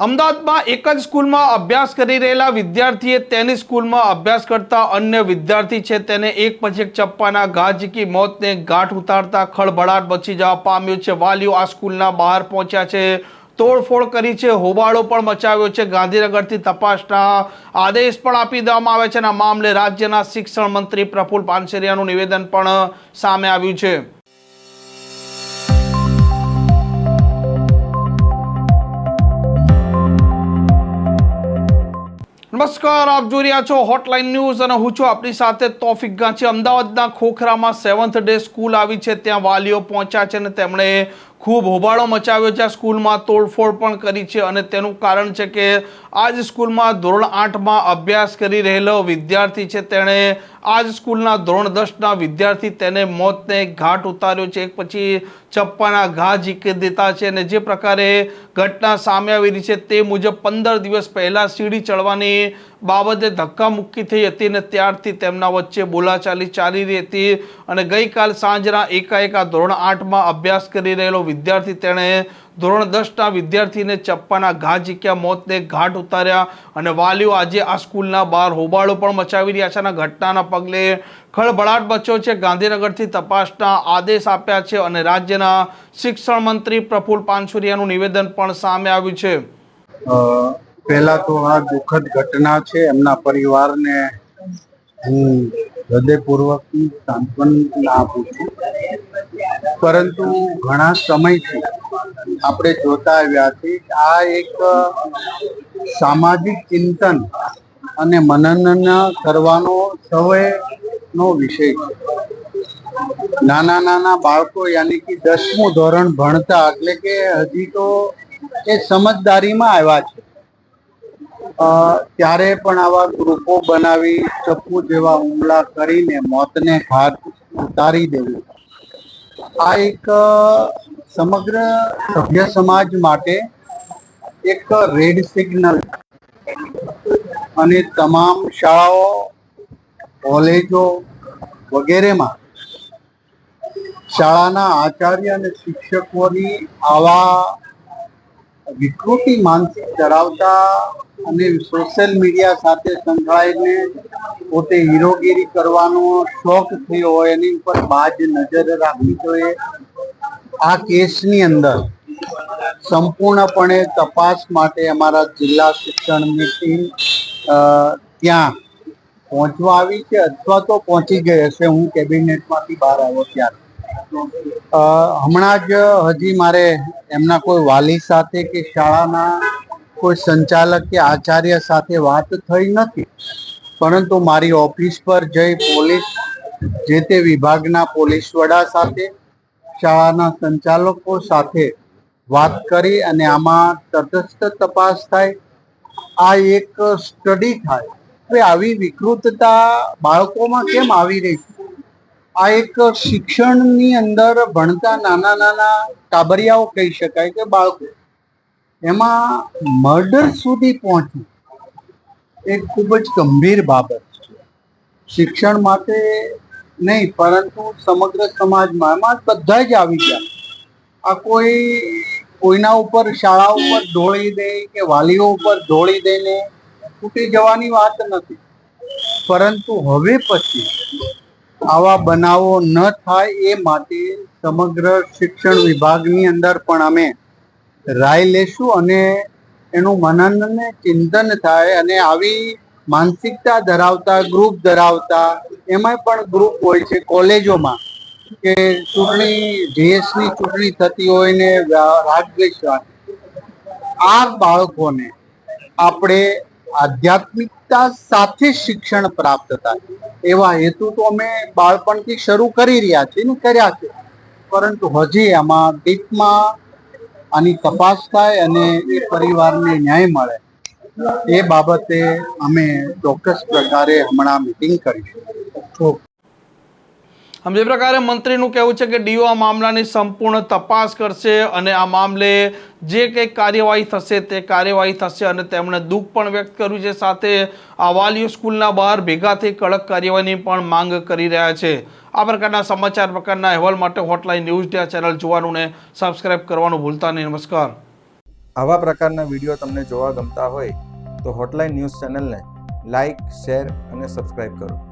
અમદાવાદમાં એક જ સ્કૂલમાં અભ્યાસ કરી રહેલા વિદ્યાર્થીએ તેની સ્કૂલમાં અભ્યાસ કરતા અન્ય વિદ્યાર્થી છે. તેને એક પછી એક ચપ્પાના ઘા ઝીકી મોતને ગાંઠ ઉતારતા ખળભળાટ બચી જવા પામ્યો છે. વાલીઓ આ સ્કૂલના બહાર પહોંચ્યા છે. તોડફોડ કરી છે. હોબાળો પણ મચાવ્યો છે. ગાંધીનગરથી તપાસના આદેશ પણ આપી દેવામાં આવે છે અને આ મામલે રાજ્યના શિક્ષણ મંત્રી પ્રફુલ પાનસેરિયાનું નિવેદન પણ સામે આવ્યું છે. નમસ્કાર, આપ જોઈ રહ્યા છો હોટલાઇન ન્યૂઝ અને હું છું આપની સાથે તોફિક ગાંચી અમદાવાદના ખોખરામાં સેવન્થ ડે સ્કૂલ આવી છે, ત્યાં વાલીઓ પહોંચ્યા છે અને તેમણે ખૂબ હોબાળો મચાવ્યો છે. આ સ્કૂલમાં તોડફોડ પણ કરી છે અને તેનું કારણ છે કે આ જ સ્કૂલમાં ધોરણ આઠમાં અભ્યાસ કરી રહેલો વિદ્યાર્થી છે. તેણે આ જ સ્કૂલના ધોરણ દસના વિદ્યાર્થી તેને મોતને ઘાટ ઉતાર્યો છે. એક પછી ચપ્પાના ઘા ઝીકી દેતા છે અને જે પ્રકારે ઘટના સામે આવી રહી છે તે મુજબ પંદર દિવસ પહેલાં સીડી ચડવાની બાબતે ધક્કામુક્કી થઈ હતી અને ત્યારથી તેમના વચ્ચે બોલાચાલી ચાલી રહી હતી અને ગઈકાલ સાંજના એકાએક ધોરણ આઠમાં અભ્યાસ કરી રહેલો વિદ્યાર્થી તેણે ધોરણ દસના વિદ્યાર્થીને ચપ્પાના ઘા ઝીક્યા, મોતને ઘાટ ઉતાર્યા અને વાલીઓ આજે આ સ્કૂલના બહાર હોબાળો પણ મચાવી રહ્યા છે અને ઘટનાના પગલે ખળભળાટ બચ્યો છે. ગાંધીનગરથી તપાસના આદેશ આપ્યા છે અને રાજ્યના શિક્ષણ મંત્રી પ્રફુલ પાનસુરિયાનું નિવેદન પણ સામે આવ્યું છે. પહેલા તો આ દુઃખદ ઘટના છે. એમના પરિવારને હું હૃદયપૂર્વકની સાંત્વના આપું છું. પરંતુ ઘણા સમયથી આપણે જોતા આવ્યા છે આ એક સામાજિક ચિંતન અને મનન કરવાનો સૌનો વિષય છે. નાના નાના બાળકો યાની કે દસમું ધોરણ ભણતા એટલે કે હજી તો એ સમજદારીમાં આવ્યા છે. ત્યારે પણ આવા ગ્રુપો બનાવી ચપ્પુ જેવા હુમલા કરીને મોતને ઘાટ ઉતારી દેવું. આ એક સમગ્ર સભ્ય સમાજ માટે એક રેડ સિગ્નલ અને તમામ શાળાઓ, કોલેજો વગેરેમાં શાળાના આચાર્ય અને શિક્ષકોની આવા વિકૃતિ માનસિક ધરાવતા અને સોશિયલ મીડિયા સાથે સંકળાઈને પોતે હીરોગીરી કરવાનો શોખ થયો હોય, એની ઉપર બાજ નજર રાખવી જોઈએ. આ કેસની અંદર સંપૂર્ણપણે તપાસ માટે અમારા જિલ્લા શિક્ષણની ટીમ ત્યાં પહોંચવા આવી છે અથવા તો પહોંચી ગઈ હશે. હું કેબિનેટમાંથી બહાર આવ્યો ત્યારે. હમણાં જ હજી મારે એમના કોઈ વાલી સાથે કે શાળાના કોઈ સંચાલક કે આચાર્ય સાથે વાત થઈ નથી. પરંતુ મારી ઓફિસ પર જઈ પોલીસ, જે તે વિભાગના પોલીસ વડા સાથે, શાળાના સંચાલકો સાથે વાત કરી અને આમાં તટસ્થ તપાસ થાય. આ એક સ્ટડી થાય. કે આવી વિકૃતતા બાળકોમાં કેમ આવી રહી છે? આ એક શિક્ષણની અંદર ભણતા નાના નાના કાબરિયાઓ કહી શકાય કે બાળકો. એમાં મર્ડર સુધી પહોંચવું એ ખૂબ જ ગંભીર બાબત છે. શિક્ષણ માટે નહીં, પરંતુ સમગ્ર સમાજમાં એમાં બધા જ આવી ગયા. આ કોઈ કોઈના ઉપર શાળા ઉપર ઢોળી દે કે વાલીઓ ઉપર ઢોળી દઈને તૂટી જવાની વાત નથી. પરંતુ હવે પછી આવા બનાવો ન થાય એ માટે સમગ્ર શિક્ષણ વિભાગની અંદર પણ અમે રાય લેશું અને એનું મનન ને ચિંતન થાય અને આવી માનસિકતા ધરાવતા ગ્રુપ ધરાવતા એમાં પણ ગ્રુપ હોય છે કોલેજોમાં કે ચૂંટણી જીએસની ચૂંટણી થતી હોય ને રાગદ્વેષ આ બાળકોને આપણે આધ્યાત્મિકતા સાથે શિક્ષણ પ્રાપ્ત થાય. એવા હેતુ તો અમે બાળપણથી શરૂ કરી રહ્યા છીએ ને કર્યા છે. પરંતુ હજી આમાં ડીપમાં આની તપાસ થાય અને એ પરિવારને ન્યાય મળે. એ બાબતે અમે ચોક્કસ પ્રકારે હમણાં મિટિંગ કરીશું. આમ જે પ્રકારે મંત્રીનું કહેવું છે કે ડીઓ આ મામલાની સંપૂર્ણ તપાસ કરશે અને આ મામલે જે કંઈ કાર્યવાહી થશે તે કાર્યવાહી થશે અને તેમણે દુઃખ પણ વ્યક્ત કર્યું છે. સાથે આ વાલીઓ સ્કૂલના બહાર ભેગા થઈ કડક કાર્યવાહીની પણ માંગ કરી રહ્યા છે. આ પ્રકારના સમાચાર પ્રકારના અહેવાલ માટે હોટલાઇન ન્યૂઝ ડે ચેનલ જોવાનું ને સબસ્ક્રાઇબ કરવાનું ભૂલતા નહીં. નમસ્કાર. આવા પ્રકારના વીડિયો તમને જોવા ગમતા હોય તો હોટલાઇન ન્યૂઝ ચેનલને લાઇક શેર અને સબસ્ક્રાઇબ કરો.